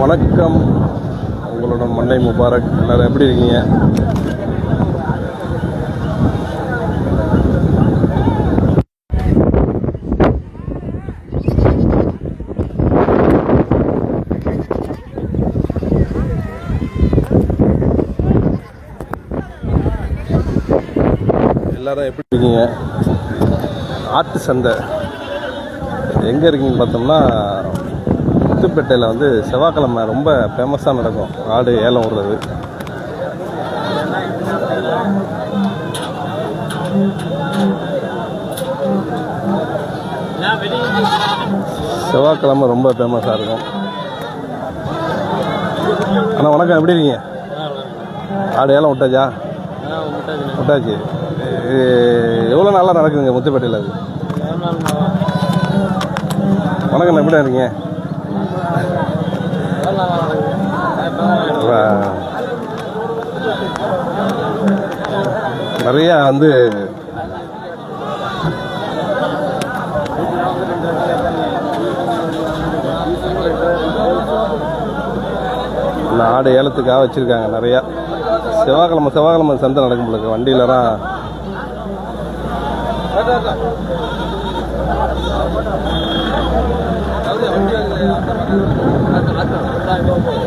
வணக்கம். உங்களோட மண்ணை முபாரக். எல்லாரும் எப்படி இருக்கீங்க? எல்லாரும் எப்படி இருக்கீங்க? ஆட்டு சந்தை. எங்கே இருக்கீங்க பார்த்தோம்னா முத்துப்பேட்டையில் வந்து செவ்வாய்க்கிழமை ரொம்ப ஃபேமஸாக நடக்கும். ஆடு ஏலம் விடுறது செவ்வாய்க்கிழமை ரொம்ப ஃபேமஸாக இருக்கும். அண்ணா வணக்கம். எப்படி இருக்கீங்க? ஆடு ஏலம் விட்டாச்சா? விட்டாச்சு. எவ்வளோ நாளாக நடக்குதுங்க முத்துப்பேட்டையில் அது? வணக்கம் எப்படி இருக்கீங்க? நிறையா வந்து ஆடு ஏலத்துக்காக வச்சுருக்காங்க நிறையா. செவ்வாய்க்கிழமை செவ்வாய்க்கிழமை சந்தை நடக்கும் வண்டியில வண்டியிலலாம் ரொம்ப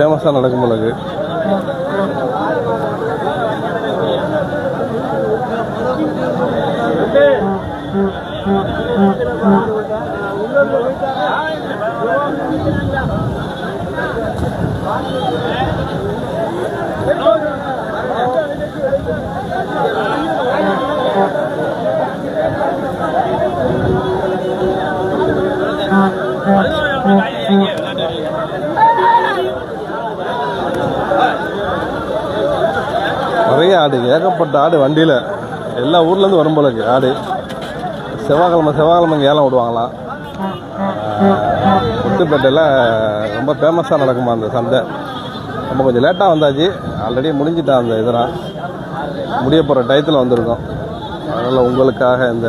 ஃபேமஸாக நடக்கும் போல Thank you. ஏகப்பட்ட ஆடு வண்டியில். எல்லா ஊர்லேருந்து வரும் போல இருக்கு ஆடு. செவ்வாய்க்கிழமை செவ்வாய்க்கிழமை இங்கே ஏலம் விடுவாங்களாம் ஆஹ், ரொம்ப ஃபேமஸாக நடக்குமா அந்த சந்தை. நம்ம கொஞ்சம் லேட்டாக வந்தாச்சு. ஆல்ரெடி முடிஞ்சிட்டான் அந்த இதெல்லாம். முடிய போகிற டயத்தில் வந்திருக்கோம். அதனால் உங்களுக்காக இந்த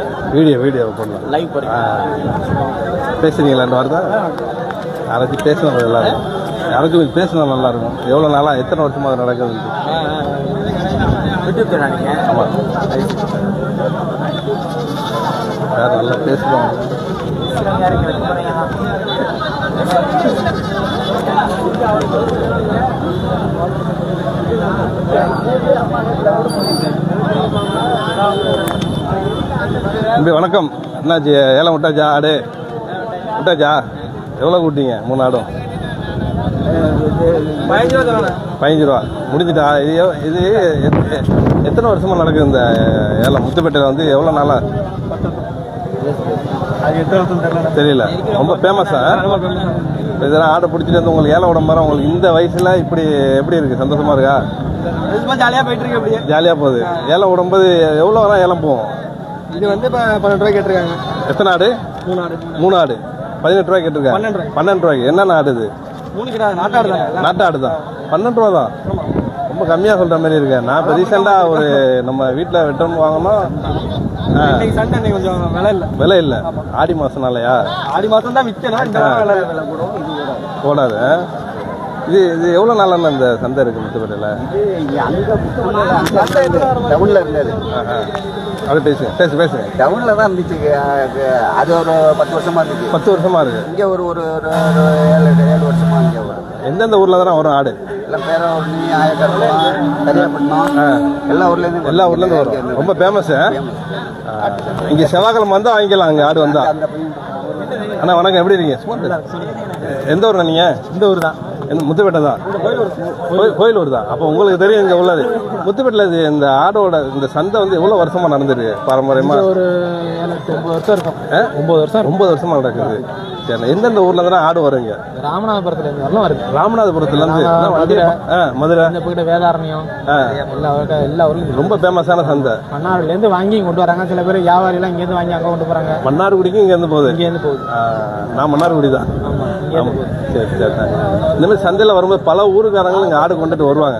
வீடியோ வீடியோ போடலாம். லைவ். பேசுறீங்களா ரெண்டு வார்த்தை? யாராச்சும் பேசணும் எல்லாரும் யாராச்சும் கொஞ்சம் பேசினா நல்லா இருக்கும். எவ்வளோ நாளாக எத்தனை வருஷமா அது நடக்குது? ஆமாம் யார் நல்லா பேசுகிறோம் தம்பி வணக்கம். என்னாச்சு? ஏலம் விட்டாச்சா? ஆடு விட்டாச்சா? எவ்வளோ கூட்டிங்க? மூணு ஆடும். பதினஞ்சு ரூபா. முடிஞ்சிட்டா? இது இது எத்தனை வருஷமா நடக்குது இந்த ஏலம்? முத்துப்பேட்டையில் வந்து எவ்வளோ நாளா? அது எட்டு வருஷம் தெரியல ரொம்ப ஃபேமஸா இதெல்லாம் ஆடை பிடிச்சிட்டு வந்து உங்களுக்கு ஏலம் விட மாதிரி உங்களுக்கு இந்த வயசுல இப்படி எப்படி இருக்கு? சந்தோஷமா இருக்கா? ஜாலியாக போயிட்டு இருக்கு ஜாலியாக போகுது. ஏலம் விடும்போது எவ்வளோ தான் ஏலம் போகும்? இது வந்து இப்போ பன்னெண்டு ரூபாய் கேட்டிருக்காங்க. எத்தனை ஆடு? மூணு ஆடு மூணு ஆடு. பதினெட்டு ரூபாய் கேட்டிருக்காங்க. பன்னெண்டு ரூபாய். பன்னெண்டு ரூபாய்க்கு என்னென்ன ஆடு இது? மூணு கிட்ட நாட்டாடு தானே. நாட்டு ஆடு தான் பன்னெண்டு ரூபா தான். ரொம்ப கம்மியாக சொல்கிற மாதிரி இருக்கேன் நான் இப்போ ரீசெண்டாக ஒரு நம்ம வீட்டில் வெட்டணும் வாங்கினோம் சண்டை கொஞ்சம் விலை இல்லை. விலை இல்லை. ஆடி மாதம்னாலயா ஆடி மாதம் தான் விற்கணும் இந்த வாரம் விலை விலை கூடும் இது? இது எவ்வளோ நாளான இந்த சந்தை இருக்குது முத்துப்பேட்டையில்? டவுன்ல இருந்தது. அது பேசுங்க பேசு பேசுங்க டவுன்ல தான் இருந்துச்சு. அது ஒரு பத்து வருஷமா இருந்துச்சு. பத்து வருஷமா இருக்கு. இங்க ஒரு ஒரு ஏழு ஏழு வருஷமா இங்க வருது எந்தெந்த ஊரில் தானே வரும் ஆடு? எல்லாம் ஆயக்கரப்பம் கரியாப்பட்டினம் எல்லா ஊர்லேருந்து எல்லா ஊர்லேருந்து வரும். ரொம்ப ஃபேமஸ் இங்கே செவ்வாய்க்கிழமை வந்தால் வாங்கிக்கலாம் அங்கே ஆடு வந்தா. அந்த பையன் அண்ணா வணக்கம். எப்படி இருக்கீங்க. எந்த ஊர்ண்ணா நீங்கள் இந்த ஊர் தான். எந்த முத்துப்பேட்டை தான் கோயில் கோயிலூர் தான் அப்போ உங்களுக்கு தெரியும் இங்கே உள்ளது. முத்துப்பேட்டில் இந்த ஆடோட இந்த சந்தை வந்து எவ்வளோ வருஷமாக நடந்துருக்கு பாரம்பரியமாக ஒரு ஒன்பது வருஷம் இருக்கும். ஒன்பது வருஷம் இருக்கும். ஒன்பது வருஷமா நடக்குது. சரி எந்தெந்த ஊர்ல இருந்து ஆடு வருங்க? ராமநாதபுரத்துல இருந்து வரலாம் வருது. ராமநாதபுரத்துல இருந்து என்ன மதுரை. ஆ, மதுரை? இந்த வேதாரண்யம் ஆ, எல்லா எல்லா ஊர்லையும் ரொம்ப ஃபேமஸான சந்தை. இருந்து வாங்கி கொண்டு வராங்க. சில பேர் வியாபாரி எல்லாம் இங்க இருந்து வாங்கி அங்க கொண்டு போறாங்க. மன்னார்குடிக்கும் இங்க இருந்து போகுது. இங்க இருந்து போகுது நான் மன்னார்குடி தான் ஆமா. சரி சரி சரி. இந்த மாதிரி சந்தையில் வரும்போது பல ஊருக்காரங்களும் இங்கே ஆடு கொண்டுட்டு வருவாங்க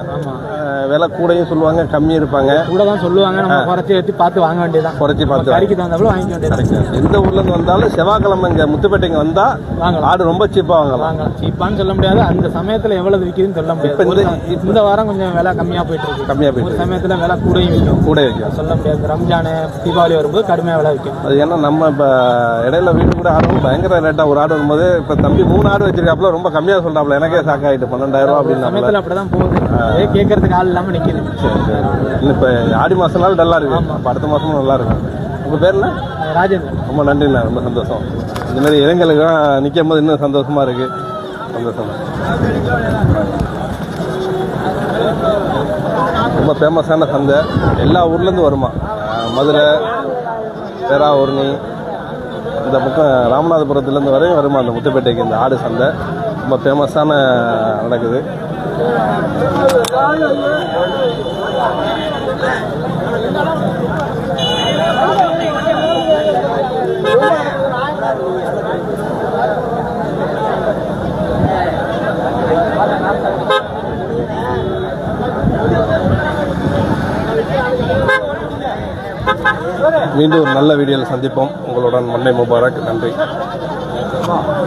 விலை கூடயும் சொல்லுவாங்க கம்மி இருப்பாங்க. கூட தான் சொல்லுவாங்க. நம்ம குறைச்சி எடுத்து பார்த்து வாங்க வேண்டியதான் குறைச்சி பார்த்து கறிக்கு தகுந்தாப்புல வாங்கிக்க வேண்டியதான் எந்த ஊர்ல இருந்து வந்தாலும் செவ்வாய்க்கிழமை இங்க முத்துப்பேட்டைக்கு வந்தா வாங்கலாம். ஆடு ரொம்ப சீப்பா வாங்கலாம். வாங்கலாம். சீப்பான்னு சொல்ல முடியாது. அந்த சமயத்துல எவ்வளவு விற்கிதுன்னு சொல்ல முடியாது. இந்த- வாரம் கொஞ்சம் விலை கம்மியா போயிட்டு இருக்கு. கம்மியா போயிட்டு சமயத்துல விலை கூடயும் விற்கும். கூட வைக்கும் சொல்ல முடியாது. ரம்ஜானு தீபாவளி வரும்போது கடுமையா விலை விற்கும். அது ஏன்னா நம்ம இப்போ இடையில வீட்டு கூட ஆடு பயங்கர ரேட்டா ஒரு ஆடு வரும்போது இப்போ தம்பி மூணு ஆடு வச்சிருக்காப்புல ரொம்ப கம்மியா சொல்றாப்புல. எனக்கே ஷாக் ஆயிட்டு பன்னெண்டாயிரம் சமயத்துல அப்படிதான் போகுது. கேட்கறதுக்கு ஆள் இல்லாம நிக்குது. சரி சரி. இப்போ ஆடி மாசம்னாலும் டல்லா இருக்கு. அப்ப அடுத்த மாசமும் நல்லா இருக்கும். உங்க பேர் என்ன ராஜேந்திரன். ரொம்ப நன்றிண்ணா. ரொம்ப சந்தோஷம். இந்த மாதிரி இளைஞர்களுக்கு நிற்கும் போது இன்னும் சந்தோஷமா இருக்கு. சந்தோஷம். ரொம்ப ஃபேமஸான சந்தை. எல்லா ஊர்லேருந்து வருமா? மதுரை பேராவூர்ணி. இந்த பக்கம் ராமநாதபுரத்துலேருந்து வரையும் வருமா அந்த முத்துப்பேட்டைக்கு இந்த ஆடு சந்தை? ரொம்ப ஃபேமஸான நடக்குது. மீண்டும் ஒரு நல்ல வீடியோவில் சந்திப்போம். உங்களுடன் மண்ணை முபாரக் நன்றி.